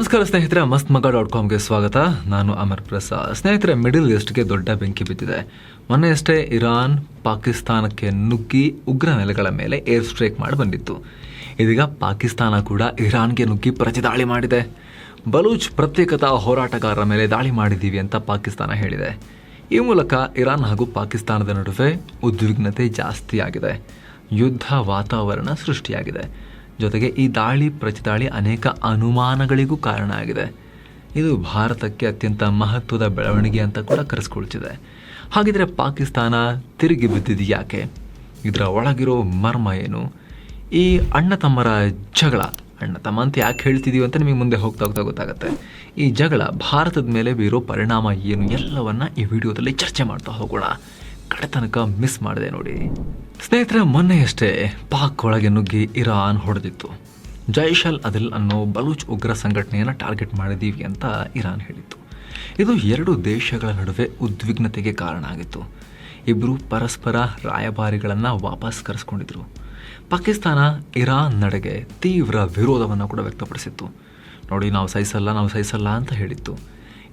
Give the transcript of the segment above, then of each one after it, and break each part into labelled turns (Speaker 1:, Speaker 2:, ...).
Speaker 1: ನಮಸ್ಕಾರ ಸ್ನೇಹಿತರೆ ಮಸ್ತ್ ಮಗ ಡಾಟ್ ಕಾಮ್ಗೆ ಸ್ವಾಗತ. ನಾನು ಅಮರ್ ಪ್ರಸಾದ್. ಸ್ನೇಹಿತರೆ, ಮಿಡಲ್ ಈಸ್ಟ್ಗೆ ದೊಡ್ಡ ಬೆಂಕಿ ಬಿದ್ದಿದೆ. ಮೊನ್ನೆಯಷ್ಟೇ ಇರಾನ್ ಪಾಕಿಸ್ತಾನಕ್ಕೆ ನುಗ್ಗಿ ಉಗ್ರ ನೆಲೆಗಳ ಮೇಲೆ ಏರ್ ಸ್ಟ್ರೈಕ್ ಮಾಡಿ ಬಂದಿತ್ತು. ಇದೀಗ ಪಾಕಿಸ್ತಾನ ಕೂಡ ಇರಾನ್ಗೆ ನುಗ್ಗಿ ಪ್ರತಿದಾಳಿ ಮಾಡಿದೆ. ಬಲೂಚ್ ಪ್ರತ್ಯೇಕತಾ ಹೋರಾಟಗಾರರ ಮೇಲೆ ದಾಳಿ ಮಾಡಿದ್ದೀವಿ ಅಂತ ಪಾಕಿಸ್ತಾನ ಹೇಳಿದೆ. ಈ ಮೂಲಕ ಇರಾನ್ ಹಾಗೂ ಪಾಕಿಸ್ತಾನದ ನಡುವೆ ಉದ್ವಿಗ್ನತೆ ಜಾಸ್ತಿಯಾಗಿದೆ. ಯುದ್ಧ ವಾತಾವರಣ ಸೃಷ್ಟಿಯಾಗಿದೆ. ಜೊತೆಗೆ ಈ ದಾಳಿ ಪ್ರತಿದಾಳಿ ಅನೇಕ ಅನುಮಾನಗಳಿಗೂ ಕಾರಣ ಆಗಿದೆ. ಇದು ಭಾರತಕ್ಕೆ ಅತ್ಯಂತ ಮಹತ್ವದ ಬೆಳವಣಿಗೆ ಅಂತ ಕೂಡ ಕರೆಸ್ಕೊಳ್ತಿದೆ. ಹಾಗಿದ್ರೆ ಪಾಕಿಸ್ತಾನ ತಿರುಗಿ ಬಿದ್ದಿದ್ದು ಯಾಕೆ? ಇದರ ಒಳಗಿರೋ ಮರ್ಮ ಏನು? ಈ ಅಣ್ಣ ತಮ್ಮರ ಜಗಳ, ಅಣ್ಣ ತಮ್ಮ ಅಂತ ಯಾಕೆ ಹೇಳ್ತಿದ್ದೀವಿ ಅಂತ ನಿಮಗೆ ಮುಂದೆ ಹೋಗ್ತಾ ಹೋಗ್ತಾ ಗೊತ್ತಾಗುತ್ತೆ. ಈ ಜಗಳ ಭಾರತದ ಮೇಲೆ ಬೀರೋ ಪರಿಣಾಮ ಏನು ಎಲ್ಲವನ್ನ ಈ ವಿಡಿಯೋದಲ್ಲಿ ಚರ್ಚೆ ಮಾಡ್ತಾ ಹೋಗೋಣ. ಕಡೆ ತನಕ ಮಿಸ್ ಮಾಡಿದೆ ನೋಡಿ. ಸ್ನೇಹಿತರೆ, ಮೊನ್ನೆಯಷ್ಟೇ ಪಾಕ್ ಒಳಗೆ ನುಗ್ಗಿ ಇರಾನ್ ಹೊಡೆದಿತ್ತು. ಜೈಶಲ್ ಅದಿಲ್ ಅನ್ನೋ ಬಲೂಚ್ ಉಗ್ರ ಸಂಘಟನೆಯನ್ನು ಟಾರ್ಗೆಟ್ ಮಾಡಿದ್ದೀವಿ ಅಂತ ಇರಾನ್ ಹೇಳಿತ್ತು. ಇದು ಎರಡು ದೇಶಗಳ ನಡುವೆ ಉದ್ವಿಗ್ನತೆಗೆ ಕಾರಣ ಆಗಿತ್ತು. ಇಬ್ಬರು ಪರಸ್ಪರ ರಾಯಭಾರಿಗಳನ್ನು ವಾಪಸ್ ಕರೆಸ್ಕೊಂಡಿದ್ರು. ಪಾಕಿಸ್ತಾನ ಇರಾನ್ ನಡೆಗೆ ತೀವ್ರ ವಿರೋಧವನ್ನು ಕೂಡ ವ್ಯಕ್ತಪಡಿಸಿತ್ತು. ನೋಡಿ, ನಾವು ಸಹಿಸಲ್ಲ ನಾವು ಸಹಿಸಲ್ಲ ಅಂತ ಹೇಳಿತ್ತು.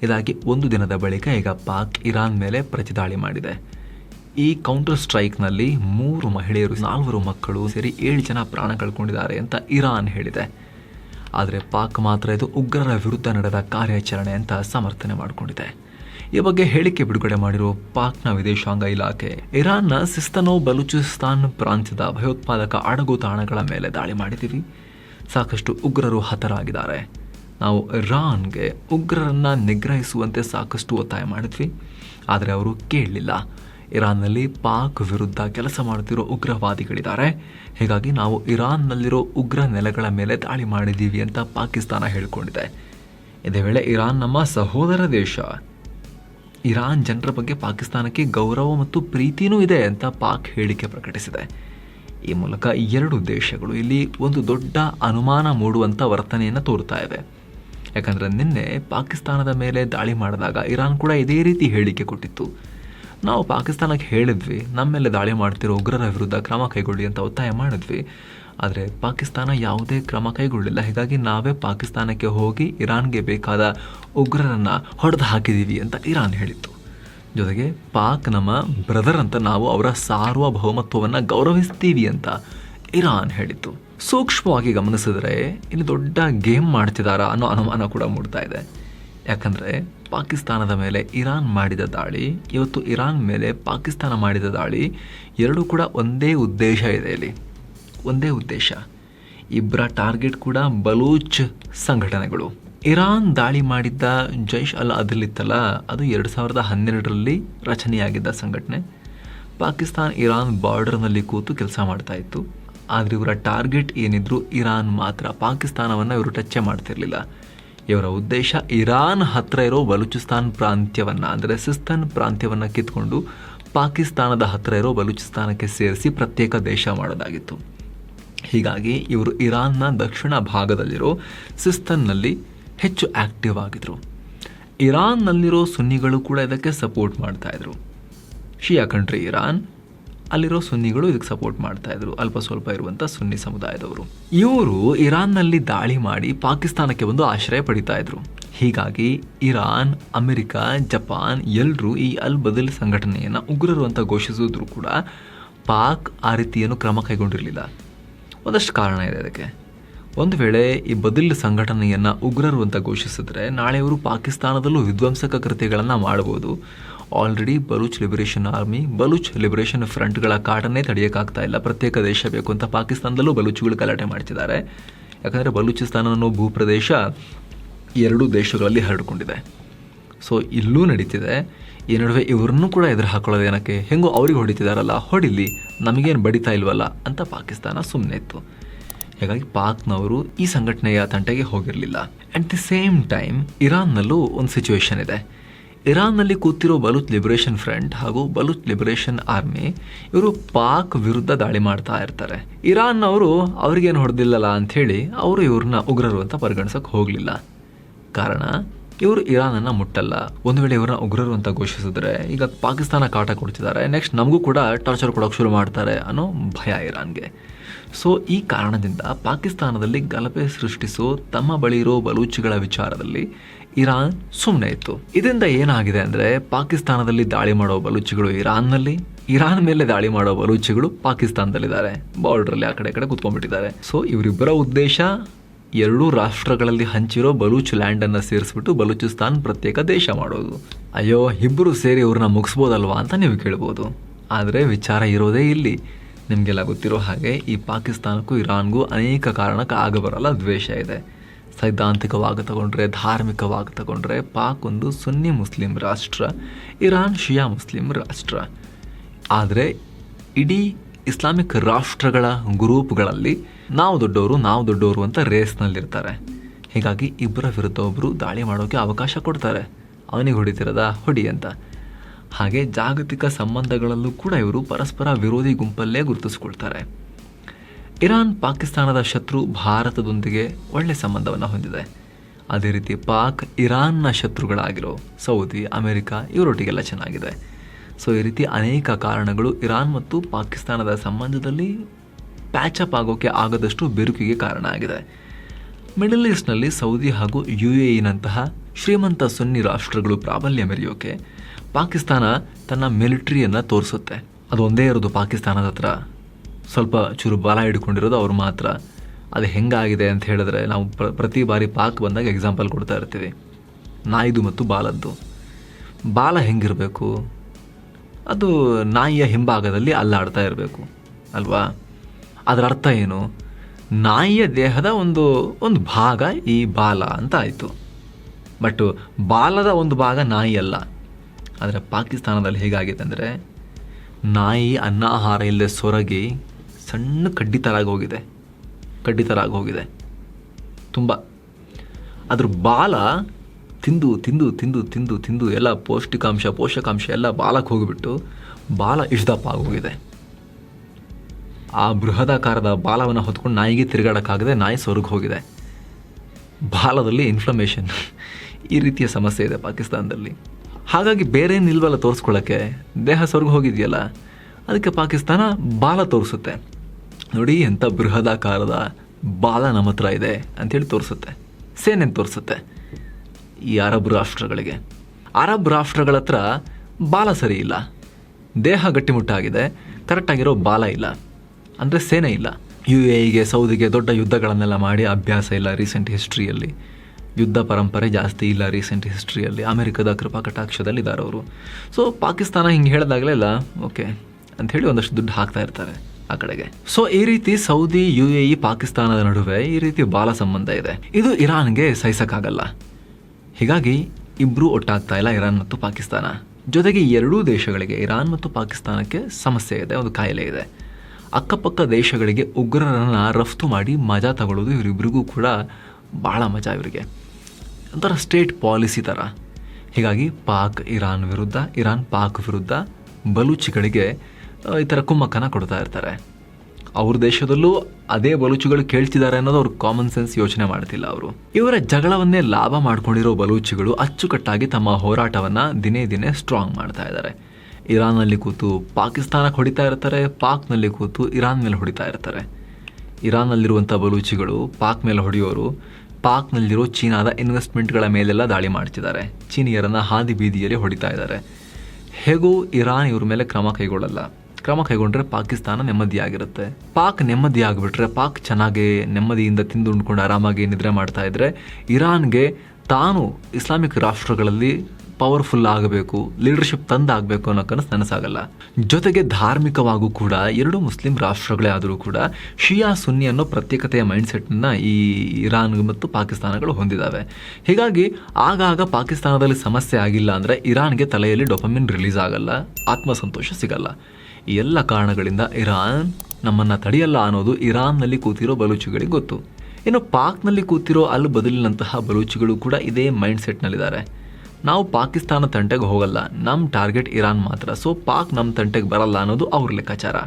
Speaker 1: ಇದಾಗಿ ಒಂದು ದಿನದ ಬಳಿಕ ಈಗ ಪಾಕ್ ಇರಾನ್ ಮೇಲೆ ಪ್ರತಿದಾಳಿ ಮಾಡಿದೆ. ಈ ಕೌಂಟರ್ ಸ್ಟ್ರೈಕ್ನಲ್ಲಿ ಮೂರು ಮಹಿಳೆಯರು, ನಾಲ್ವರು ಮಕ್ಕಳು ಸೇರಿ ಏಳು ಜನ ಪ್ರಾಣ ಕಳ್ಕೊಂಡಿದ್ದಾರೆ ಅಂತ ಇರಾನ್ ಹೇಳಿದೆ. ಆದರೆ ಪಾಕ್ ಮಾತ್ರ ಇದು ಉಗ್ರರ ವಿರುದ್ಧ ನಡೆದ ಕಾರ್ಯಾಚರಣೆ ಅಂತ ಸಮರ್ಥನೆ ಮಾಡಿಕೊಂಡಿದೆ. ಈ ಬಗ್ಗೆ ಹೇಳಿಕೆ ಬಿಡುಗಡೆ ಮಾಡಿರುವ ಪಾಕ್ನ ವಿದೇಶಾಂಗ ಇಲಾಖೆ, ಇರಾನ್ನ ಸಿಸ್ತನೋ ಬಲೂಚಿಸ್ತಾನ್ ಪ್ರಾಂತ್ಯದ ಭಯೋತ್ಪಾದಕ ಅಡಗು ತಾಣಗಳ ಮೇಲೆ ದಾಳಿ ಮಾಡಿದ್ದೀವಿ. ಸಾಕಷ್ಟು ಉಗ್ರರು ಹತರಾಗಿದ್ದಾರೆ. ನಾವು ಇರಾನ್ಗೆ ಉಗ್ರರನ್ನು ನಿಗ್ರಹಿಸುವಂತೆ ಸಾಕಷ್ಟು ಒತ್ತಾಯ ಮಾಡಿದ್ವಿ. ಆದರೆ ಅವರು ಕೇಳಲಿಲ್ಲ. ಇರಾನ್ನಲ್ಲಿ ಪಾಕ್ ವಿರುದ್ಧ ಕೆಲಸ ಮಾಡುತ್ತಿರೋ ಉಗ್ರವಾದಿಗಳಿದ್ದಾರೆ. ಹೀಗಾಗಿ ನಾವು ಇರಾನ್ನಲ್ಲಿರೋ ಉಗ್ರ ನೆಲೆಗಳ ಮೇಲೆ ದಾಳಿ ಮಾಡಿದ್ದೀವಿ ಅಂತ ಪಾಕಿಸ್ತಾನ ಹೇಳಿಕೊಂಡಿದೆ. ಇದೇ ವೇಳೆ ಇರಾನ್ ನಮ್ಮ ಸಹೋದರ ದೇಶ. ಇರಾನ್ ಜನರ ಬಗ್ಗೆ ಪಾಕಿಸ್ತಾನಕ್ಕೆ ಗೌರವ ಮತ್ತು ಪ್ರೀತಿನೂ ಇದೆ ಅಂತ ಪಾಕ್ ಹೇಳಿಕೆ ಪ್ರಕಟಿಸಿದೆ. ಈ ಮೂಲಕ ಎರಡು ದೇಶಗಳು ಇಲ್ಲಿ ಒಂದು ದೊಡ್ಡ ಅನುಮಾನ ಮೂಡುವಂಥ ವರ್ತನೆಯನ್ನು ತೋರ್ತಾ ಇವೆ ಯಾಕಂದರೆ ನಿನ್ನೆ ಪಾಕಿಸ್ತಾನದ ಮೇಲೆ ದಾಳಿ ಮಾಡಿದಾಗ ಇರಾನ್ ಕೂಡ ಇದೇ ರೀತಿ ಹೇಳಿಕೆ ಕೊಟ್ಟಿತ್ತು. ನಾವು ಪಾಕಿಸ್ತಾನಕ್ಕೆ ಹೇಳಿದ್ವಿ ನಮ್ಮ ಮೇಲೆ ದಾಳಿ ಮಾಡ್ತಿರೋ ಉಗ್ರರ ವಿರುದ್ಧ ಕ್ರಮ ಕೈಗೊಳ್ಳಿ ಅಂತ ಒತ್ತಾಯ ಮಾಡಿದ್ವಿ. ಆದರೆ ಪಾಕಿಸ್ತಾನ ಯಾವುದೇ ಕ್ರಮ ಕೈಗೊಳ್ಳಿಲ್ಲ. ಹೀಗಾಗಿ ನಾವೇ ಪಾಕಿಸ್ತಾನಕ್ಕೆ ಹೋಗಿ ಇರಾನ್ಗೆ ಬೇಕಾದ ಉಗ್ರರನ್ನು ಹೊಡೆದು ಹಾಕಿದ್ದೀವಿ ಅಂತ ಇರಾನ್ ಹೇಳಿತ್ತು. ಜೊತೆಗೆ ಪಾಕ್ ನಮ್ಮ ಬ್ರದರ್ ಅಂತ ನಾವು ಅವರ ಸಾರ್ವಭೌಮತ್ವವನ್ನು ಗೌರವಿಸ್ತೀವಿ ಅಂತ ಇರಾನ್ ಹೇಳಿತ್ತು. ಸೂಕ್ಷ್ಮವಾಗಿ ಗಮನಿಸಿದರೆ, ಇಲ್ಲಿ ದೊಡ್ಡ ಗೇಮ್ ಮಾಡ್ತಿದ್ದಾರಾ ಅನ್ನೋ ಅನುಮಾನ ಕೂಡ ಮೂಡ್ತಾ ಇದೆ. ಯಾಕಂದರೆ ಪಾಕಿಸ್ತಾನದ ಮೇಲೆ ಇರಾನ್ ಮಾಡಿದ ದಾಳಿ, ಇವತ್ತು ಇರಾನ್ ಮೇಲೆ ಪಾಕಿಸ್ತಾನ ಮಾಡಿದ ದಾಳಿ ಎರಡೂ ಕೂಡ ಒಂದೇ ಉದ್ದೇಶ ಇದೆ ಇಲ್ಲಿ. ಒಂದೇ ಉದ್ದೇಶ. ಇಬ್ಬರ ಟಾರ್ಗೆಟ್ ಕೂಡ ಬಲೂಚ್ ಸಂಘಟನೆಗಳು. ಇರಾನ್ ದಾಳಿ ಮಾಡಿದ್ದ ಜೈಷ್ ಅಲ್ ಅದಲ್ ಇತ್ತಲ್ಲ ಅದು ಎರಡು ಸಾವಿರದ ಹನ್ನೆರಡರಲ್ಲಿ ರಚನೆಯಾಗಿದ್ದ ಸಂಘಟನೆ. ಪಾಕಿಸ್ತಾನ್ ಇರಾನ್ ಬಾರ್ಡರ್ನಲ್ಲಿ ಕೂತು ಕೆಲಸ ಮಾಡ್ತಾ ಇತ್ತು. ಆದರೆ ಇವರ ಟಾರ್ಗೆಟ್ ಏನಿದ್ರು ಇರಾನ್ ಮಾತ್ರ, ಪಾಕಿಸ್ತಾನವನ್ನು ಇವರು ಟಚ್ಚೇ ಮಾಡ್ತಿರ್ಲಿಲ್ಲ. ಇವರ ಉದ್ದೇಶ ಇರಾನ್ ಹತ್ತಿರ ಇರೋ ಬಲೂಚಿಸ್ತಾನ್ ಪ್ರಾಂತ್ಯವನ್ನು, ಅಂದರೆ ಸಿಸ್ತನ್ ಪ್ರಾಂತ್ಯವನ್ನು ಕಿತ್ಕೊಂಡು ಪಾಕಿಸ್ತಾನದ ಹತ್ತಿರ ಇರೋ ಬಲೂಚಿಸ್ತಾನಕ್ಕೆ ಸೇರಿಸಿ ಪ್ರತ್ಯೇಕ ದೇಶ ಮಾಡೋದಾಗಿತ್ತು. ಹೀಗಾಗಿ ಇವರು ಇರಾನ್ನ ದಕ್ಷಿಣ ಭಾಗದಲ್ಲಿರೋ ಸಿಸ್ತನ್ನಲ್ಲಿ ಹೆಚ್ಚು ಆಕ್ಟಿವ್ ಆಗಿದ್ರು. ಇರಾನ್ನಲ್ಲಿರೋ ಸುನ್ನಿಗಳು ಕೂಡ ಇದಕ್ಕೆ ಸಪೋರ್ಟ್ ಮಾಡ್ತಾಯಿದ್ರು ಶಿಯಾ ಕಂಟ್ರಿ ಇರಾನ್ ಅಲ್ಲಿರೋ ಸುನ್ನಿಗಳು ಇದಕ್ಕೆ ಸಪೋರ್ಟ್ ಮಾಡ್ತಾ ಇದ್ರು, ಅಲ್ಪ ಸ್ವಲ್ಪ ಇರುವಂಥ ಸುನ್ನಿ ಸಮುದಾಯದವರು. ಇವರು ಇರಾನ್ನಲ್ಲಿ ದಾಳಿ ಮಾಡಿ ಪಾಕಿಸ್ತಾನಕ್ಕೆ ಒಂದು ಆಶ್ರಯ ಪಡಿತಾ ಇದ್ರು. ಹೀಗಾಗಿ ಇರಾನ್, ಅಮೆರಿಕ, ಜಪಾನ್ ಎಲ್ಲರೂ ಈ ಅಲ್ ಬದಲ್ ಸಂಘಟನೆಯನ್ನು ಉಗ್ರರು ಅಂತ ಘೋಷಿಸಿದ್ರು ಕೂಡ ಪಾಕ್ ಆ ರೀತಿಯನ್ನು ಕ್ರಮ ಕೈಗೊಂಡಿರಲಿಲ್ಲ. ಒಂದಷ್ಟು ಕಾರಣ ಇದೆ ಅದಕ್ಕೆ. ಒಂದು ವೇಳೆ ಈ ಬದಲ್ ಸಂಘಟನೆಯನ್ನು ಉಗ್ರರು ಅಂತ ಘೋಷಿಸಿದ್ರೆ ನಾಳೆ ಅವರು ಪಾಕಿಸ್ತಾನದಲ್ಲೂ ವಿಧ್ವಂಸಕ ಕೃತ್ಯಗಳನ್ನು ಮಾಡಬಹುದು already Baloch liberation army Baloch liberation ಫ್ರಂಟ್ಗಳ ಕಾಟನ್ನೇ ತಡೆಯೋಕ್ಕಾಗ್ತಾ ಇಲ್ಲ. ಪ್ರತ್ಯೇಕ ದೇಶ ಬೇಕು ಅಂತ ಪಾಕಿಸ್ತಾನದಲ್ಲೂ ಬಲೂಚ್ಗಳು ಗಲಾಟೆ ಮಾಡ್ತಿದ್ದಾರೆ. ಯಾಕಂದರೆ ಬಲೂಚಿಸ್ತಾನ ಅನ್ನೋ ಭೂಪ್ರದೇಶ ಎರಡೂ ದೇಶಗಳಲ್ಲಿ ಹರಡಿಕೊಂಡಿದೆ. ಸೊ ಇಲ್ಲೂ ನಡೀತಿದೆ. ಈ ನಡುವೆ ಇವ್ರನ್ನೂ ಕೂಡ ಎದುರು ಹಾಕೊಳ್ಳೋದು ಏನಕ್ಕೆ? ಹೆಂಗೋ ಅವ್ರಿಗೆ ಹೊಡಿತಿದಾರಲ್ಲ, ಹೊಡಿಲಿ, ನಮಗೇನು ಬಡಿತಾ ಇಲ್ವಲ್ಲ ಅಂತ ಪಾಕಿಸ್ತಾನ ಸುಮ್ಮನೆ ಇತ್ತು. ಹೀಗಾಗಿ ಪಾಕ್ನವರು ಈ ಸಂಘಟನೆಯ ತಂಟೆಗೆ ಹೋಗಿರಲಿಲ್ಲ. ಅಟ್ ದಿ ಸೇಮ್ ಟೈಮ್ ಇರಾನ್ನಲ್ಲೂ ಒಂದು ಸಿಚುವೇಶನ್ ಇದೆ. ಇರಾನ್ನಲ್ಲಿ ಕೂತಿರೋ ಬಲೂತ್ ಲಿಬರೇಷನ್ ಫ್ರಂಟ್ ಹಾಗೂ ಬಲೂತ್ ಲಿಬರೇಷನ್ ಆರ್ಮಿ, ಇವರು ಪಾಕ್ ವಿರುದ್ಧ ದಾಳಿ ಮಾಡ್ತಾ ಇರ್ತಾರೆ. ಇರಾನ್ ಅವರು ಅವ್ರಿಗೇನು ಹೊಡೆದಿಲ್ಲಲ್ಲ ಅಂಥೇಳಿ ಅವರು ಇವ್ರನ್ನ ಉಗ್ರರು ಅಂತ ಪರಿಗಣಿಸೋಕೆ ಹೋಗಲಿಲ್ಲ. ಕಾರಣ, ಇವರು ಇರಾನನ್ನು ಮುಟ್ಟಲ್ಲ. ಒಂದು ವೇಳೆ ಇವ್ರನ್ನ ಉಗ್ರರು ಅಂತ ಘೋಷಿಸಿದ್ರೆ ಈಗ ಪಾಕಿಸ್ತಾನ ಕಾಟ ಕೊಡ್ತಿದ್ದಾರೆ. ನೆಕ್ಸ್ಟ್ ನಮಗೂ ಕೂಡ ಟಾರ್ಚರ್ ಕೊಡೋಕೆ ಶುರು ಮಾಡ್ತಾರೆ ಅನ್ನೋ ಭಯ ಇರಾನ್ಗೆ. ಸೊ ಈ ಕಾರಣದಿಂದ ಪಾಕಿಸ್ತಾನದಲ್ಲಿ ಗಲಭೆ ಸೃಷ್ಟಿಸೋ ತಮ್ಮ ಬಳಿ ಇರೋ ಬಲೂಚಿಗಳ ವಿಚಾರದಲ್ಲಿ ಇರಾನ್ ಸುಮ್ಮನೆ ಇತ್ತು. ಇದರಿಂದ ಏನಾಗಿದೆ ಅಂದರೆ ಪಾಕಿಸ್ತಾನದಲ್ಲಿ ದಾಳಿ ಮಾಡೋ ಬಲೂಚಿಗಳು ಇರಾನ್ನಲ್ಲಿ, ಇರಾನ್ ಮೇಲೆ ದಾಳಿ ಮಾಡೋ ಬಲೂಚಿಗಳು ಪಾಕಿಸ್ತಾನದಲ್ಲಿದ್ದಾರೆ. ಬಾರ್ಡ್ರಲ್ಲಿ ಆ ಕಡೆ ಕಡೆ ಕುತ್ಕೊಂಡ್ಬಿಟ್ಟಿದ್ದಾರೆ. ಸೊ ಇವರಿಬ್ಬರ ಉದ್ದೇಶ ಎರಡೂ ರಾಷ್ಟ್ರಗಳಲ್ಲಿ ಹಂಚಿರೋ ಬಲೂಚ್ ಲ್ಯಾಂಡ್ ಅನ್ನ ಸೇರಿಸ್ಬಿಟ್ಟು ಬಲೂಚಿಸ್ತಾನ್ ಪ್ರತ್ಯೇಕ ದೇಶ ಮಾಡೋದು. ಅಯ್ಯೋ ಇಬ್ಬರು ಸೇರಿ ಇವ್ರನ್ನ ಮುಗಿಸ್ಬೋದಲ್ವಾ ಅಂತ ನೀವು ಕೇಳ್ಬೋದು. ಆದರೆ ವಿಚಾರ ಇರೋದೇ ಇಲ್ಲಿ. ನಿಮಗೆಲ್ಲ ಗೊತ್ತಿರೋ ಹಾಗೆ ಈ ಪಾಕಿಸ್ತಾನಕ್ಕೂ ಇರಾನ್ಗೂ ಅನೇಕ ಕಾರಣಕ್ಕೆ ಆಗಬರಲ್ಲ ದ್ವೇಷ ಇದೆ. ಸೈದ್ಧಾಂತಿಕವಾಗಿ ತಗೊಂಡ್ರೆ, ಧಾರ್ಮಿಕವಾಗಿ ತಗೊಂಡ್ರೆ ಪಾಕ್ ಒಂದು ಸುನ್ನಿ ಮುಸ್ಲಿಂ ರಾಷ್ಟ್ರ, ಇರಾನ್ ಶಿಯಾ ಮುಸ್ಲಿಂ ರಾಷ್ಟ್ರ. ಆದರೆ ಇಡೀ ಇಸ್ಲಾಮಿಕ್ ರಾಷ್ಟ್ರಗಳ ಗ್ರೂಪ್ಗಳಲ್ಲಿ ನಾವು ದೊಡ್ಡವರು ನಾವು ದೊಡ್ಡವರು ಅಂತ ರೇಸ್ನಲ್ಲಿರ್ತಾರೆ. ಹೀಗಾಗಿ ಇಬ್ಬರ ವಿರುದ್ಧ ಒಬ್ಬರು ದಾಳಿ ಮಾಡೋಕ್ಕೆ ಅವಕಾಶ ಕೊಡ್ತಾರೆ. ಅವನಿಗೆ ಹೊಡಿತಿರದ? ಹೊಡಿ ಅಂತ. ಹಾಗೆ ಜಾಗತಿಕ ಸಂಬಂಧಗಳಲ್ಲೂ ಕೂಡ ಇವರು ಪರಸ್ಪರ ವಿರೋಧಿ ಗುಂಪಲ್ಲೇ ಗುರುತಿಸ್ಕೊಳ್ತಾರೆ. ಇರಾನ್ ಪಾಕಿಸ್ತಾನದ ಶತ್ರು ಭಾರತದೊಂದಿಗೆ ಒಳ್ಳೆ ಸಂಬಂಧವನ್ನು ಹೊಂದಿದೆ. ಅದೇ ರೀತಿ ಪಾಕ್ ಇರಾನ್ನ ಶತ್ರುಗಳಾಗಿರೋ ಸೌದಿ, ಅಮೆರಿಕ ಇವರೊಟ್ಟಿಗೆಲ್ಲ ಚೆನ್ನಾಗಿದೆ. ಸೊ ಈ ರೀತಿ ಅನೇಕ ಕಾರಣಗಳು ಇರಾನ್ ಮತ್ತು ಪಾಕಿಸ್ತಾನದ ಸಂಬಂಧದಲ್ಲಿ ಪ್ಯಾಚಪ್ ಆಗೋಕ್ಕೆ ಆಗದಷ್ಟು ಬಿರುಕಿಗೆ ಕಾರಣ ಆಗಿದೆ. ಮಿಡಲ್ ಈಸ್ಟ್ನಲ್ಲಿ ಸೌದಿ ಹಾಗೂ ಯು ಎ ಇನಂತಹ ಶ್ರೀಮಂತ ಸುನ್ನಿ ರಾಷ್ಟ್ರಗಳು ಪ್ರಾಬಲ್ಯ ಮೆರೆಯೋಕೆ ಪಾಕಿಸ್ತಾನ ತನ್ನ ಮಿಲಿಟ್ರಿಯನ್ನು ತೋರಿಸುತ್ತೆ. ಅದು ಒಂದೇ ಇರೋದು ಪಾಕಿಸ್ತಾನದ ಹತ್ರ. ಸ್ವಲ್ಪ ಚೂರು ಬಲ ಹಿಡ್ಕೊಂಡಿರೋದು ಅವ್ರು ಮಾತ್ರ. ಅದು ಹೆಂಗಾಗಿದೆ ಅಂತ ಹೇಳಿದ್ರೆ ನಾವು ಪ್ರ, ಪ್ರತಿ ಬಾರಿ ಪಾಕ್ ಬಂದಾಗ ಎಕ್ಸಾಂಪಲ್ ಕೊಡ್ತಾ ಇರ್ತೀವಿ. ನಾಯಿದು ಮತ್ತು ಬಾಲದ್ದು. ಬಾಲ ಹೆಂಗಿರಬೇಕು? ಅದು ನಾಯಿಯ ಹಿಂಭಾಗದಲ್ಲಿ ಅಲ್ಲಾಡ್ತಾ ಇರಬೇಕು, ಅಲ್ವಾ? ಅದರ ಅರ್ಥ ಏನು? ನಾಯಿಯ ದೇಹದ ಒಂದು ಒಂದು ಭಾಗ ಈ ಬಾಲ ಅಂತ ಆಯಿತು. ಬಟ್ ಬಾಲದ ಒಂದು ಭಾಗ ನಾಯಿ ಅಲ್ಲ. ಆದರೆ ಪಾಕಿಸ್ತಾನದಲ್ಲಿ ಹೇಗಾಗಿದೆ ಅಂದರೆ ನಾಯಿ ಅನ್ನಾಹಾರ ಇಲ್ಲದೆ ಸೊರಗಿ ಸಣ್ಣ ಕಡ್ಡಿ ಥರ ಆಗೋಗಿದೆ ಕಡ್ಡಿ ಥರ ಆಗೋಗಿದೆ ತುಂಬ. ಅದ್ರ ಬಾಲ ತಿಂದು ತಿಂದು ತಿಂದು ತಿಂದು ತಿಂದು ಎಲ್ಲ ಪೌಷ್ಟಿಕಾಂಶ, ಪೋಷಕಾಂಶ ಎಲ್ಲ ಬಾಲಕ್ಕೆ ಹೋಗಿಬಿಟ್ಟು ಬಾಲ ಇಷ್ದಪ್ಪ ಆಗೋಗಿದೆ ಆ ಬೃಹದಾಕಾರದ ಬಾಲವನ್ನು ಹೊತ್ಕೊಂಡು ನಾಯಿಗೆ ತಿರುಗಾಡೋಕ್ಕಾಗದೆ ನಾಯಿ ಸ್ವರ್ಗ ಹೋಗಿದೆ. ಬಾಲದಲ್ಲಿ ಇನ್ಫ್ಲಮೇಷನ್ ಈ ರೀತಿಯ ಸಮಸ್ಯೆ ಇದೆ ಪಾಕಿಸ್ತಾನದಲ್ಲಿ. ಹಾಗಾಗಿ ಬೇರೆ ನಿಲ್ವಲ್ಲ ತೋರಿಸ್ಕೊಳ್ಳೋಕ್ಕೆ ದೇಹ ಸ್ವರ್ಗ ಹೋಗಿದೆಯಲ್ಲ? ಅದಕ್ಕೆ ಪಾಕಿಸ್ತಾನ ಬಾಲ ತೋರಿಸುತ್ತೆ. ನೋಡಿ ಎಂಥ ಬೃಹದಾಕಾರದ ಬಾಲ ನಮ್ಮ ಹತ್ರ ಇದೆ ಅಂಥೇಳಿ ತೋರಿಸುತ್ತೆ. ಸೇನೆ ತೋರಿಸುತ್ತೆ. ಈ ಅರಬ್ ರಾಷ್ಟ್ರಗಳಿಗೆ. ಅರಬ್ ರಾಷ್ಟ್ರಗಳ ಹತ್ರ ಬಾಲ ಸರಿ ಇಲ್ಲ. ದೇಹ ಗಟ್ಟಿಮುಟ್ಟಾಗಿದೆ. ಕರೆಕ್ಟಾಗಿರೋ ಬಾಲ ಇಲ್ಲ. ಅಂದರೆ ಸೇನೆ ಇಲ್ಲ. ಯು ಎಗೆ ಸೌದಿಗೆ ದೊಡ್ಡ ಯುದ್ಧಗಳನ್ನೆಲ್ಲ ಮಾಡಿ ಅಭ್ಯಾಸ ಇಲ್ಲ ರೀಸೆಂಟ್ ಹಿಸ್ಟ್ರಿಯಲ್ಲಿ. ಯುದ್ಧ ಪರಂಪರೆ ಜಾಸ್ತಿ ಇಲ್ಲ ರೀಸೆಂಟ್ ಹಿಸ್ಟ್ರಿಯಲ್ಲಿ. ಅಮೆರಿಕದ ಕೃಪಾ ಕಟಾಕ್ಷದಲ್ಲಿ ಇದ್ದಾರೆ ಅವರು. ಸೊ ಪಾಕಿಸ್ತಾನ ಹಿಂಗೆ ಹೇಳಿದಾಗಲೆಲ್ಲ, ಓಕೆ ಅಂಥೇಳಿ ಒಂದಷ್ಟು ದುಡ್ಡು ಹಾಕ್ತಾ ಇರ್ತಾರೆ. ಆ ಕಡೆಗೆ. ಸೊ ಈ ರೀತಿ ಸೌದಿ ಯು ಎ ಇ ಪಾಕಿಸ್ತಾನದ ನಡುವೆ ಈ ರೀತಿ ಬಾಲ ಸಂಬಂಧ ಇದೆ. ಇದು ಇರಾನ್ಗೆ ಸಹಿಸಕ್ಕಾಗಲ್ಲ. ಹೀಗಾಗಿ ಇಬ್ಬರೂ ಒಟ್ಟಾಗ್ತಾ ಇಲ್ಲ ಇರಾನ್ ಮತ್ತು ಪಾಕಿಸ್ತಾನ. ಜೊತೆಗೆ ಎರಡೂ ದೇಶಗಳಿಗೆ, ಇರಾನ್ ಮತ್ತು ಪಾಕಿಸ್ತಾನಕ್ಕೆ ಸಮಸ್ಯೆ ಇದೆ, ಒಂದು ಕಾಯಿಲೆ ಇದೆ. ಅಕ್ಕಪಕ್ಕ ದೇಶಗಳಿಗೆ ಉಗ್ರರನ್ನು ರಫ್ತು ಮಾಡಿ ಮಜಾ ತಗೊಳ್ಳೋದು ಇವರಿಬ್ಬರಿಗೂ ಕೂಡ ಭಾಳ ಮಜಾ ಇವರಿಗೆ. ಒಂಥರ ಸ್ಟೇಟ್ ಪಾಲಿಸಿ ಥರ ಹೀಗಾಗಿ ಪಾಕ್, ಇರಾನ್ ವಿರುದ್ಧ, ಇರಾನ್ ಪಾಕ್ ವಿರುದ್ಧ ಬಲೂಚಿಗಳಿಗೆ ಈ ಥರ ಕುಮ್ಮಕ್ಕನ ಕೊಡ್ತಾ ಇರ್ತಾರೆ. ಅವ್ರ ದೇಶದಲ್ಲೂ ಅದೇ ಬಲೂಚಿಗಳು ಕೇಳ್ತಿದ್ದಾರೆ ಅನ್ನೋದು ಅವ್ರು ಕಾಮನ್ ಸೆನ್ಸ್ ಯೋಚನೆ ಮಾಡ್ತಿಲ್ಲ ಅವರು. ಇವರ ಜಗಳವನ್ನೇ ಲಾಭ ಮಾಡ್ಕೊಂಡಿರೋ ಬಲೂಚಿಗಳು ಅಚ್ಚುಕಟ್ಟಾಗಿ ತಮ್ಮ ಹೋರಾಟವನ್ನು ದಿನೇ ದಿನೇ ಸ್ಟ್ರಾಂಗ್ ಮಾಡ್ತಾ ಇದ್ದಾರೆ. ಇರಾನ್ನಲ್ಲಿ ಕೂತು ಪಾಕಿಸ್ತಾನಕ್ಕೆ ಹೊಡಿತಾ ಇರ್ತಾರೆ, ಪಾಕ್ನಲ್ಲಿ ಕೂತು ಇರಾನ್ ಮೇಲೆ ಹೊಡಿತಾ ಇರ್ತಾರೆ. ಇರಾನ್ನಲ್ಲಿರುವಂಥ ಬಲೂಚಿಗಳು ಪಾಕ್ ಮೇಲೆ ಹೊಡೆಯೋರು, ಪಾಕ್ನಲ್ಲಿರೋ ಚೀನಾದ ಇನ್ವೆಸ್ಟ್ಮೆಂಟ್ಗಳ ಮೇಲೆಲ್ಲ ದಾಳಿ ಮಾಡ್ತಿದ್ದಾರೆ. ಚೀನಿಯರನ್ನು ಹಾದಿ ಬೀದಿಯಲ್ಲಿ ಹೊಡಿತಾ ಇದ್ದಾರೆ. ಹೇಗೂ ಇರಾನ್ ಇವ್ರ ಮೇಲೆ ಕ್ರಮ ಕೈಗೊಳ್ಳಲ್ಲ. ಕ್ರಮ ಕೈಗೊಂಡ್ರೆ ಪಾಕಿಸ್ತಾನ ನೆಮ್ಮದಿಯಾಗಿರುತ್ತೆ. ಪಾಕ್ ನೆಮ್ಮದಿ ಆಗಿಬಿಟ್ರೆ ಪಾಕ್ ಚೆನ್ನಾಗಿ ನೆಮ್ಮದಿಯಿಂದ ತಿಂದು ಉಂಡ್ಕೊಂಡು ಆರಾಮಾಗಿ ನಿದ್ರೆ ಮಾಡ್ತಾ ಇದ್ರೆ ಇರಾನ್ಗೆ ತಾನು ಇಸ್ಲಾಮಿಕ್ ರಾಷ್ಟ್ರಗಳಲ್ಲಿ ಪವರ್ಫುಲ್ ಆಗಬೇಕು, ಲೀಡರ್ಶಿಪ್ ತಂದಾಗಬೇಕು ಅನ್ನೋ ಕನಸು ನನಸಾಗಲ್ಲ. ಜೊತೆಗೆ ಧಾರ್ಮಿಕವಾಗೂ ಕೂಡ ಎರಡು ಮುಸ್ಲಿಂ ರಾಷ್ಟ್ರಗಳೇ ಆದರೂ ಕೂಡ ಶಿಯಾ ಸುನ್ನಿ ಅನ್ನೋ ಪ್ರತ್ಯೇಕತೆಯ ಮೈಂಡ್ಸೆಟ್ನ ಈ ಇರಾನ್ ಮತ್ತು ಪಾಕಿಸ್ತಾನಗಳು ಹೊಂದಿದ್ದಾವೆ ಹೀಗಾಗಿ ಆಗಾಗ ಪಾಕಿಸ್ತಾನದಲ್ಲಿ ಸಮಸ್ಯೆ ಆಗಿಲ್ಲ ಅಂದರೆ ಇರಾನ್ಗೆ ತಲೆಯಲ್ಲಿ ಡೊಪಮಿನ್ ರಿಲೀಸ್ ಆಗಲ್ಲ, ಆತ್ಮಸಂತೋಷ ಸಿಗಲ್ಲ. ಈ ಎಲ್ಲ ಕಾರಣಗಳಿಂದ ಇರಾನ್ ನಮ್ಮನ್ನು ತಡೆಯಲ್ಲ ಅನ್ನೋದು ಇರಾನ್ನಲ್ಲಿ ಕೂತಿರೋ ಬಲೂಚಿಗಳಿಗೆ ಗೊತ್ತು. ಇನ್ನು ಪಾಕ್ನಲ್ಲಿ ಕೂತಿರೋ ಅಲ್ಲಿ ಬದಲಿನಂತಹ ಬಲೂಚಿಗಳು ಕೂಡ ಇದೇ ಮೈಂಡ್ ಸೆಟ್ನಲ್ಲಿದ್ದಾರೆ ನಾವು ಪಾಕಿಸ್ತಾನ ತಂಟೆಗೆ ಹೋಗಲ್ಲ ನಮ್ಮ ಟಾರ್ಗೆಟ್ ಇರಾನ್ ಮಾತ್ರ, ಸೊ ಪಾಕ್ ನಮ್ಮ ತಂಟೆಗೆ ಬರಲ್ಲ ಅನ್ನೋದು ಅವ್ರ ಲೆಕ್ಕಾಚಾರ.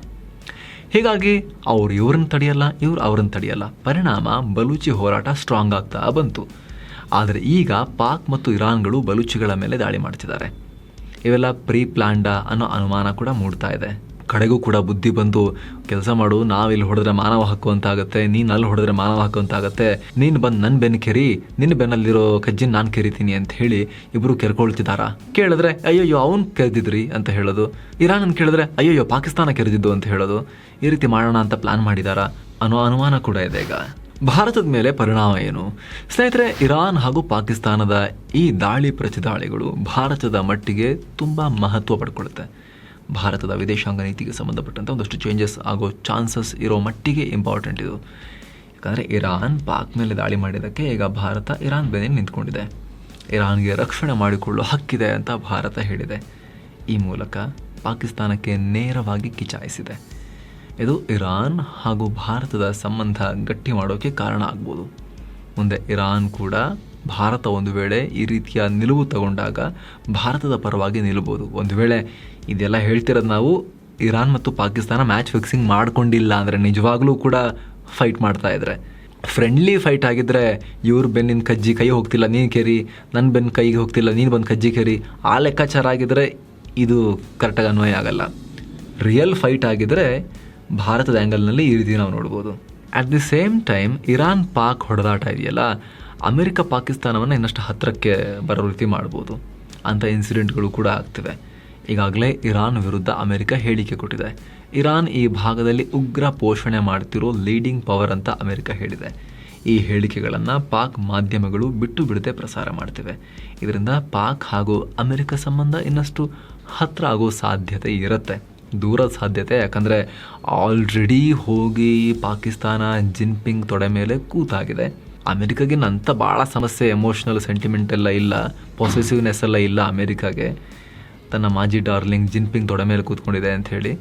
Speaker 1: ಹೀಗಾಗಿ ಅವ್ರು ಇವ್ರನ್ನ ತಡೆಯಲ್ಲ, ಇವ್ರು ಅವ್ರನ್ನ ತಡೆಯಲ್ಲ, ಪರಿಣಾಮ ಬಲೂಚಿ ಹೋರಾಟ ಸ್ಟ್ರಾಂಗ್ ಆಗ್ತಾ ಬಂತು. ಆದರೆ ಈಗ ಪಾಕ್ ಮತ್ತು ಇರಾನ್ಗಳು ಬಲೂಚಿಗಳ ಮೇಲೆ ದಾಳಿ ಮಾಡ್ತಿದ್ದಾರೆ. ಇವೆಲ್ಲ ಪ್ರೀ ಪ್ಲಾಂಡ ಅನ್ನೋ ಅನುಮಾನ ಕೂಡ ಮೂಡ್ತಾ ಇದೆ. ಕಡೆಗೂ ಕೂಡ ಬುದ್ಧಿ ಬಂದು, ಕೆಲಸ ಮಾಡು ಇಲ್ಲಿ ಹೊಡೆದ್ರೆ ಮಾನವ ಹಕ್ಕು ಅಂತ ಆಗುತ್ತೆ ನೀನು ಅಲ್ಲಿ ಹೊಡೆದ್ರೆ ಮಾನವ ಹಕ್ಕು ಅಂತ ಆಗುತ್ತೆ ನೀನು ಬಂದು ನನ್ನ ಬೆನ್ನು ಕೆರಿ ನಿನ್ನ ಬೆನ್ನಲ್ಲಿರೋ ಕಜ್ಜಿನ ನಾನು ಕೆರಿತೀನಿ ಅಂತ ಹೇಳಿ ಇಬ್ಬರು ಕೆರ್ಕೊಳ್ತಿದಾರ ಕೇಳಿದ್ರೆ, ಅಯ್ಯಯ್ಯೋ, ಅವ್ನು ಕೆರೆದಿದ್ರಿ ಅಂತ ಹೇಳೋದು. ಇರಾನ್ ಕೇಳಿದ್ರೆ, ಅಯ್ಯಯ್ಯೋ, ಪಾಕಿಸ್ತಾನ ಕೆರೆದಿದ್ದು ಅಂತ ಹೇಳೋದು. ಈ ರೀತಿ ಮಾಡೋಣ ಅಂತ ಪ್ಲಾನ್ ಮಾಡಿದಾರ? ಅನ್ನೋ ಅನುಮಾನ ಕೂಡ ಇದೆ ಈಗ. ಭಾರತದ ಮೇಲೆ ಪರಿಣಾಮ ಏನು? ಸ್ನೇಹಿತರೆ, ಇರಾನ್ ಹಾಗೂ ಪಾಕಿಸ್ತಾನದ ಈ ದಾಳಿ ಪ್ರತಿದಾಳಿಗಳು ಭಾರತದ ಮಟ್ಟಿಗೆ ತುಂಬ ಮಹತ್ವ ಪಡ್ಕೊಳ್ಳುತ್ತೆ ಭಾರತದ ವಿದೇಶಾಂಗ ನೀತಿಗೆ ಸಂಬಂಧಪಟ್ಟಂಥ ಒಂದಷ್ಟು ಚೇಂಜಸ್ ಆಗೋ ಚಾನ್ಸಸ್ ಇರೋ ಮಟ್ಟಿಗೆ ಇಂಪಾರ್ಟೆಂಟ್ ಇದು. ಯಾಕಂದರೆ ಇರಾನ್ ಪಾಕ್ ಮೇಲೆ ದಾಳಿ ಮಾಡಿದ್ದಕ್ಕೆ ಈಗ ಭಾರತ ಇರಾನ್ ಬೆನೆ ನಿಂತ್ಕೊಂಡಿದೆ. ಇರಾನ್ಗೆ ರಕ್ಷಣೆ ಮಾಡಿಕೊಳ್ಳೋ ಹಕ್ಕಿದೆ ಅಂತ ಭಾರತ ಹೇಳಿದೆ. ಈ ಮೂಲಕ ಪಾಕಿಸ್ತಾನಕ್ಕೆ ನೇರವಾಗಿ ಕಿಚಾಯಿಸಿದೆ. ಇದು ಇರಾನ್ ಹಾಗೂ ಭಾರತದ ಸಂಬಂಧ ಗಟ್ಟಿ ಮಾಡೋಕ್ಕೆ ಕಾರಣ ಆಗ್ಬೋದು. ಮುಂದೆ ಇರಾನ್ ಕೂಡ ಭಾರತ ಒಂದು ವೇಳೆ ಈ ರೀತಿಯ ನಿಲುವು ತಗೊಂಡಾಗ ಭಾರತದ ಪರವಾಗಿ ನಿಲ್ಬೋದು. ಒಂದು ವೇಳೆ ಇದೆಲ್ಲ ಹೇಳ್ತಿರೋದು ನಾವು ಇರಾನ್ ಮತ್ತು ಪಾಕಿಸ್ತಾನ ಮ್ಯಾಚ್ ಫಿಕ್ಸಿಂಗ್ ಮಾಡ್ಕೊಂಡಿಲ್ಲ ಅಂದರೆ ನಿಜವಾಗ್ಲೂ ಕೂಡ ಫೈಟ್ ಮಾಡ್ತಾ ಇದ್ರೆ. ಫ್ರೆಂಡ್ಲಿ ಫೈಟ್ ಆಗಿದ್ರೆ ಇವ್ರ ಬೆನ್ನಿನ ಕಜ್ಜಿ ಕೈ ಹೋಗ್ತಿಲ್ಲ, ನೀನು ಕೆರಿ ನನ್ನ ಬೆನ್ನ ಕೈಗೆ ಹೋಗ್ತಿಲ್ಲ, ನೀನು ಬಂದು ಕಜ್ಜಿ ಕೆರಿ. ಆ ಲೆಕ್ಕಾಚಾರ ಆಗಿದ್ರೆ ಇದು ಕರೆಕ್ಟಾಗಿ ಅನ್ವಯ ಆಗಲ್ಲ. ರಿಯಲ್ ಫೈಟ್ ಆಗಿದ್ರೆ ಭಾರತದ ಆ್ಯಂಗಲ್ನಲ್ಲಿ ಈ ರೀತಿ ನಾವು ನೋಡ್ಬೋದು. At the same time Iran Pak ಹೊಡೆದಾಟ ಇದೆಯಲ್ಲ, ಅಮೆರಿಕ ಪಾಕಿಸ್ತಾನವನ್ನು ಇನ್ನಷ್ಟು ಹತ್ತಿರಕ್ಕೆ ಬರೋ ರೀತಿ ಮಾಡ್ಬೋದು ಅಂಥ ಇನ್ಸಿಡೆಂಟ್ಗಳು ಕೂಡ ಆಗ್ತಿವೆ. ಈಗಾಗಲೇ ಇರಾನ್ ವಿರುದ್ಧ ಅಮೆರಿಕ ಹೇಳಿಕೆ ಕೊಟ್ಟಿದೆ. ಇರಾನ್ ಈ ಭಾಗದಲ್ಲಿ ಉಗ್ರ ಪೋಷಣೆ ಮಾಡ್ತಿರೋ ಲೀಡಿಂಗ್ ಪವರ್ ಅಂತ ಅಮೆರಿಕ ಹೇಳಿದೆ. ಈ ಹೇಳಿಕೆಗಳನ್ನು ಪಾಕ್ ಮಾಧ್ಯಮಗಳು ಬಿಟ್ಟು ಬಿಡದೆ ಪ್ರಸಾರ ಮಾಡ್ತಿವೆ. ಇದರಿಂದ ಪಾಕ್ ಹಾಗೂ ಅಮೆರಿಕ ಸಂಬಂಧ ಇನ್ನಷ್ಟು ಹತ್ತಿರ ಆಗೋ ಸಾಧ್ಯತೆ ಇರುತ್ತೆ. ದೂರದ ಸಾಧ್ಯತೆ, ಯಾಕಂದರೆ ಆಲ್ರೆಡಿ ಹೋಗಿ ಪಾಕಿಸ್ತಾನ, ಜಿನ್ಪಿಂಗ್ ತೊಡೆ ಮೇಲೆ ಕೂತಾಗಿದೆ. ಅಮೆರಿಕಾಗಿನ ಅಂಥ ಭಾಳ ಸಮಸ್ಯೆ ಎಮೋಷ್ನಲ್ ಸೆಂಟಿಮೆಂಟ್ ಎಲ್ಲ ಇಲ್ಲ ಪಾಸಿಟಿವ್ನೆಸ್ ಎಲ್ಲ ಇಲ್ಲ ಅಮೆರಿಕಾಗೆ. ತನ್ನ ಮಾಜಿ ಡಾರ್ಲಿಂಗ್ ಜಿನ್ಪಿಂಗ್ ತೊಡೆ ಮೇಲೆ ಕೂತ್ಕೊಂಡಿದೆ ಅಂತ ಹೇಳಿ,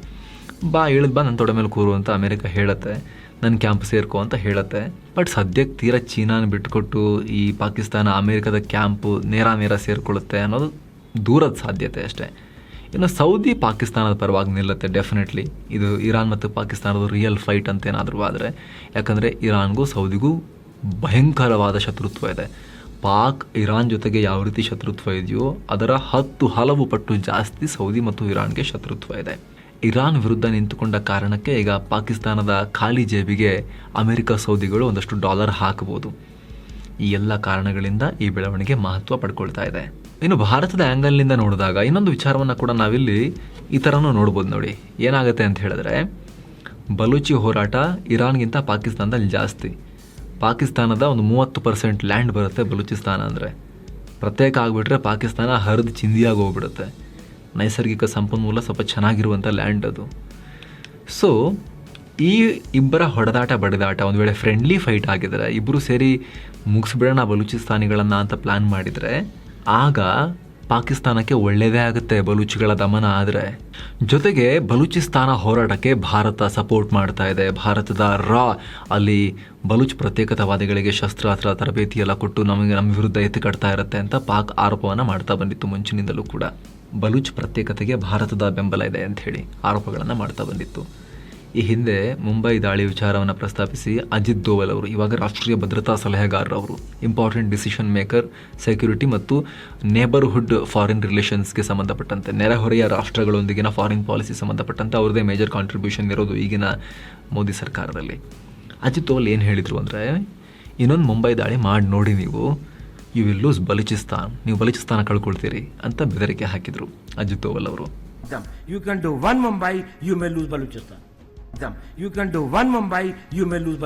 Speaker 1: ಬಾ ಇಳಿದು ಬಾ ನನ್ನ ತೊಡೆ ಮೇಲೆ ಕೂರು ಅಂತ ಅಮೇರಿಕ ಹೇಳುತ್ತೆ ನನ್ನ ಕ್ಯಾಂಪ್ ಸೇರ್ಕೊ ಅಂತ ಹೇಳುತ್ತೆ. ಬಟ್ ಸದ್ಯಕ್ಕೆ ತೀರಾ ಚೀನಾನ ಬಿಟ್ಕೊಟ್ಟು ಈ ಪಾಕಿಸ್ತಾನ ಅಮೇರಿಕದ ಕ್ಯಾಂಪು ನೇರ ನೇರ ಸೇರಿಕೊಳ್ಳುತ್ತೆ ಅನ್ನೋದು ದೂರದ ಸಾಧ್ಯತೆ ಅಷ್ಟೇ. ಇನ್ನು ಸೌದಿ ಪಾಕಿಸ್ತಾನದ ಪರವಾಗಿ ನಿಲ್ಲುತ್ತೆ ಡೆಫಿನೆಟ್ಲಿ ಇದು ಇರಾನ್ ಮತ್ತು ಪಾಕಿಸ್ತಾನದ ರಿಯಲ್ ಫೈಟ್ ಅಂತ ಏನಾದರೂ ಆದರೆ, ಯಾಕಂದರೆ ಇರಾನ್ಗೂ ಸೌದಿಗೂ ಭಯಂಕರವಾದ ಶತ್ರುತ್ವ ಇದೆ. ಪಾಕ್, ಇರಾನ್ ಜೊತೆಗೆ ಯಾವ ರೀತಿ ಶತ್ರುತ್ವ ಇದೆಯೋ ಅದರ ಹತ್ತು ಹಲವು ಪಟ್ಟು ಜಾಸ್ತಿ ಸೌದಿ ಮತ್ತು ಇರಾನ್ಗೆ ಶತ್ರುತ್ವ ಇದೆ. ಇರಾನ್ ವಿರುದ್ಧ ನಿಂತುಕೊಂಡ ಕಾರಣಕ್ಕೆ ಈಗ ಪಾಕಿಸ್ತಾನದ ಖಾಲಿ ಜೇಬಿಗೆ ಅಮೆರಿಕ ಸೌದಿಗಳು ಒಂದಷ್ಟು ಡಾಲರ್ ಹಾಕಬಹುದು. ಈ ಎಲ್ಲ ಕಾರಣಗಳಿಂದ ಈ ಬೆಳವಣಿಗೆ ಮಹತ್ವ ಪಡ್ಕೊಳ್ತಾ ಇದೆ. ಇನ್ನು ಭಾರತದ ಆ್ಯಂಗಲ್ನಿಂದ ನೋಡಿದಾಗ ಇನ್ನೊಂದು ವಿಚಾರವನ್ನು ಕೂಡ ನಾವಿಲ್ಲಿ ಈ ಥರನೂ ನೋಡ್ಬೋದು ನೋಡಿ. ಏನಾಗುತ್ತೆ ಅಂತ ಹೇಳಿದ್ರೆ, ಬಲೂಚಿ ಹೋರಾಟ ಇರಾನ್ಗಿಂತ ಪಾಕಿಸ್ತಾನದಲ್ಲಿ ಜಾಸ್ತಿ. ಪಾಕಿಸ್ತಾನದ ಒಂದು ಮೂವತ್ತು ಪರ್ಸೆಂಟ್ ಲ್ಯಾಂಡ್ ಬರುತ್ತೆ ಬಲೂಚಿಸ್ತಾನ ಅಂದರೆ. ಪ್ರತ್ಯೇಕ ಆಗಿಬಿಟ್ರೆ ಪಾಕಿಸ್ತಾನ ಹರಿದು ಚಿಂದಿಯಾಗಿ ಹೋಗ್ಬಿಡುತ್ತೆ. ನೈಸರ್ಗಿಕ ಸಂಪನ್ಮೂಲ ಸ್ವಲ್ಪ ಚೆನ್ನಾಗಿರುವಂಥ ಲ್ಯಾಂಡ್ ಅದು. ಸೊ ಈ ಇಬ್ಬರ ಹೊಡೆದಾಟ ಬಡಿದಾಟ ಒಂದು ವೇಳೆ ಫ್ರೆಂಡ್ಲಿ ಫೈಟ್ ಆಗಿದ್ರೆ ಇಬ್ಬರು ಸೇರಿ ಮುಗಿಸ್ಬಿಡೋಣ ಬಲೂಚಿಸ್ತಾನಿಗಳನ್ನು ಅಂತ ಪ್ಲ್ಯಾನ್ ಮಾಡಿದರೆ, ಆಗ ಪಾಕಿಸ್ತಾನಕ್ಕೆ ಒಳ್ಳೆಯದೇ ಆಗುತ್ತೆ ಬಲೂಚಿಗಳ ದಮನ ಆದರೆ. ಜೊತೆಗೆ ಬಲೂಚಿಸ್ತಾನ ಹೋರಾಟಕ್ಕೆ ಭಾರತ ಸಪೋರ್ಟ್ ಮಾಡ್ತಾ ಇದೆ. ಭಾರತದ ರಾ ಅಲ್ಲಿ ಬಲೂಚ್ ಪ್ರತ್ಯೇಕತಾವಾದಿಗಳಿಗೆ ಶಸ್ತ್ರಾಸ್ತ್ರ, ತರಬೇತಿ ಎಲ್ಲ ಕೊಟ್ಟು ನಮಗೆ ನಮ್ಮ ವಿರುದ್ಧ ಎತ್ತಿಕಟ್ತಾ ಇರುತ್ತೆ ಅಂತ ಪಾಕ್ ಆರೋಪವನ್ನು ಮಾಡ್ತಾ ಬಂದಿತ್ತು ಮುಂಚಿನಿಂದಲೂ ಕೂಡ. ಬಲೂಚ್ ಪ್ರತ್ಯೇಕತೆಗೆ ಭಾರತದ ಬೆಂಬಲ ಇದೆ ಅಂತ ಹೇಳಿ ಆರೋಪಗಳನ್ನು ಮಾಡ್ತಾ ಬಂದಿತ್ತು. ಈ ಹಿಂದೆ ಮುಂಬೈ ದಾಳಿ ವಿಚಾರವನ್ನು ಪ್ರಸ್ತಾಪಿಸಿ ಅಜಿತ್ ದೋವಲ್ ಅವರು, ಇವಾಗ ರಾಷ್ಟ್ರೀಯ ಭದ್ರತಾ ಸಲಹೆಗಾರರವರು ಇಂಪಾರ್ಟೆಂಟ್ ಡಿಸಿಷನ್ ಮೇಕರ್ ಸೆಕ್ಯೂರಿಟಿ ಮತ್ತು ನೇಬರ್ಹುಡ್ ಫಾರಿನ್ ರಿಲೇಷನ್ಸ್ಗೆ ಸಂಬಂಧಪಟ್ಟಂತೆ ನೆರೆಹೊರೆಯ ರಾಷ್ಟ್ರಗಳೊಂದಿಗಿನ ಫಾರಿನ್ ಪಾಲಿಸಿ ಸಂಬಂಧಪಟ್ಟಂತೆ ಅವ್ರದ್ದೇ ಮೇಜರ್ ಕಾಂಟ್ರಿಬ್ಯೂಷನ್ ಇರೋದು ಈಗಿನ ಮೋದಿ ಸರ್ಕಾರದಲ್ಲಿ. ಅಜಿತ್ ದೋವಲ್ ಏನು ಹೇಳಿದರು ಅಂದರೆ, ಇನ್ನೊಂದು ಮುಂಬೈ ದಾಳಿ ಮಾಡಿ ನೋಡಿ ನೀವು. You will lose Balochistan. ನೀವು ಬಲೂಚಿಸ್ತಾನ ಕಳ್ಕೊಳ್ತೀರಿ ಅಂತ ಬೆದರಿಕೆ ಹಾಕಿದರು ಅಜಿತ್ ದೋವಲ್ ಅವರು.
Speaker 2: You can do one Mumbai you may lose Balochistan. Them. You can do one Mumbai, you may lose.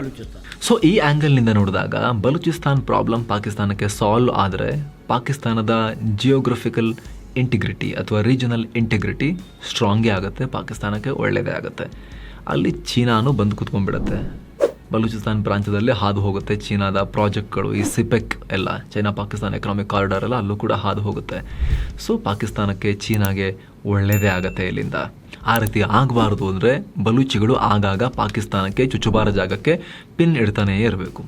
Speaker 1: So ಈ ಆ್ಯಂಗಲ್ನಿಂದ ನೋಡಿದಾಗ ಬಲೂಚಿಸ್ತಾನ್ ಪ್ರಾಬ್ಲಮ್ ಪಾಕಿಸ್ತಾನಕ್ಕೆ ಸಾಲ್ವ್ ಆದರೆ ಪಾಕಿಸ್ತಾನದ ಜಿಯೋಗ್ರಫಿಕಲ್ ಇಂಟಿಗ್ರಿಟಿ ಅಥವಾ ರೀಜನಲ್ ಇಂಟಿಗ್ರಿಟಿ ಸ್ಟ್ರಾಂಗೇ ಆಗುತ್ತೆ ಪಾಕಿಸ್ತಾನಕ್ಕೆ ಒಳ್ಳೆಯದೇ ಆಗುತ್ತೆ ಅಲ್ಲಿ ಚೀನಾನು ಬಂದು ಕುತ್ಕೊಂಡ್ಬಿಡುತ್ತೆ ಬಲೂಚಿಸ್ತಾನ್ ಪ್ರಾಂತ್ಯದಲ್ಲಿ ಹಾದು ಹೋಗುತ್ತೆ ಚೀನಾದ ಪ್ರಾಜೆಕ್ಟ್ಗಳು ಈ ಸಿಪೆಕ್ ಎಲ್ಲ ಚೈನಾ ಪಾಕಿಸ್ತಾನ ಎಕನಾಮಿಕ್ ಕಾರಿಡಾರ್ ಎಲ್ಲ ಅಲ್ಲೂ ಕೂಡ ಹಾದು ಹೋಗುತ್ತೆ ಸೊ ಪಾಕಿಸ್ತಾನಕ್ಕೆ ಚೀನಾಗೆ ಒಳ್ಳೆಯದೇ ಆಗುತ್ತೆ ಇಲ್ಲಿಂದ. ಆ ರೀತಿ ಆಗಬಾರ್ದು ಅಂದರೆ ಬಲೂಚಿಗಳು ಆಗಾಗ ಪಾಕಿಸ್ತಾನಕ್ಕೆ, ಚುಚ್ಚುಬಾರ ಜಾಗಕ್ಕೆ ಪಿನ್ ಇಡ್ತಾನೇ ಇರಬೇಕು.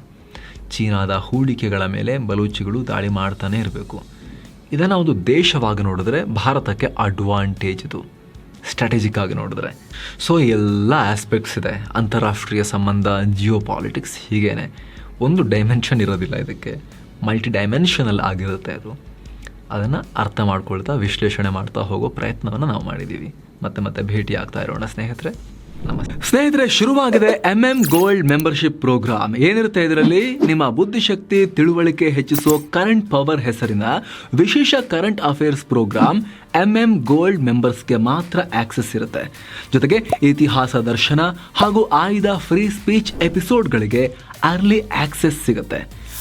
Speaker 1: ಚೀನಾದ ಹೂಡಿಕೆಗಳ ಮೇಲೆ ಬಲೂಚಿಗಳು ದಾಳಿ ಮಾಡ್ತಾನೇ ಇರಬೇಕು. ಇದನ್ನು ಒಂದು ದೇಶವಾಗಿ ನೋಡಿದ್ರೆ ಭಾರತಕ್ಕೆ ಅಡ್ವಾಂಟೇಜ್ ಇದು. ಸ್ಟ್ರಾಟಜಿಕ್ ಆಗಿ ನೋಡಿದ್ರೆ. ಸೊ ಎಲ್ಲ ಆಸ್ಪೆಕ್ಟ್ಸ್ ಇದೆ. ಅಂತಾರಾಷ್ಟ್ರೀಯ ಸಂಬಂಧ ಜಿಯೋ ಪಾಲಿಟಿಕ್ಸ್ ಹೀಗೇನೆ. ಒಂದು ಡೈಮೆನ್ಷನ್ ಇರೋದಿಲ್ಲ ಇದಕ್ಕೆ. ಮಲ್ಟಿ ಡೈಮೆನ್ಷನಲ್ ಆಗಿರುತ್ತೆ ಅದು. ಅದನ್ನು ಅರ್ಥ ಮಾಡ್ಕೊಳ್ತಾ, ವಿಶ್ಲೇಷಣೆ ಮಾಡ್ತಾ ಹೋಗೋ ಪ್ರಯತ್ನವನ್ನು ನಾವು ಮಾಡಿದ್ದೀವಿ ಮತ್ತೆ ಮತ್ತೆ ಭೇಟಿ ಆಗ್ತಾ ಇರೋಣ ಸ್ನೇಹಿತರೆ. ನಮಸ್ತೆ. ಸ್ನೇಹಿತರೆ, ಶುರುವಾಗಿದೆ M M gold membership programme ಏನಿರುತ್ತೆ ಇದರಲ್ಲಿ? ನಿಮ್ಮ ಬುದ್ಧಿಶಕ್ತಿ, ತಿಳುವಳಿಕೆ ಹೆಚ್ಚಿಸೋ ಕರೆಂಟ್ ಪವರ್ ಹೆಸರಿನ ವಿಶೇಷ current affairs programme M M gold ಮೆಂಬರ್ಸ್ಗೆ ಮಾತ್ರ ಆಕ್ಸೆಸ್ ಇರುತ್ತೆ. ಜೊತೆಗೆ ಇತಿಹಾಸ ದರ್ಶನ ಹಾಗೂ ಆಯ್ದ ಫ್ರೀ ಸ್ಪೀಚ್ ಎಪಿಸೋಡ್ಗಳಿಗೆ ಅರ್ಲಿ ಆಕ್ಸೆಸ್ ಸಿಗುತ್ತೆ.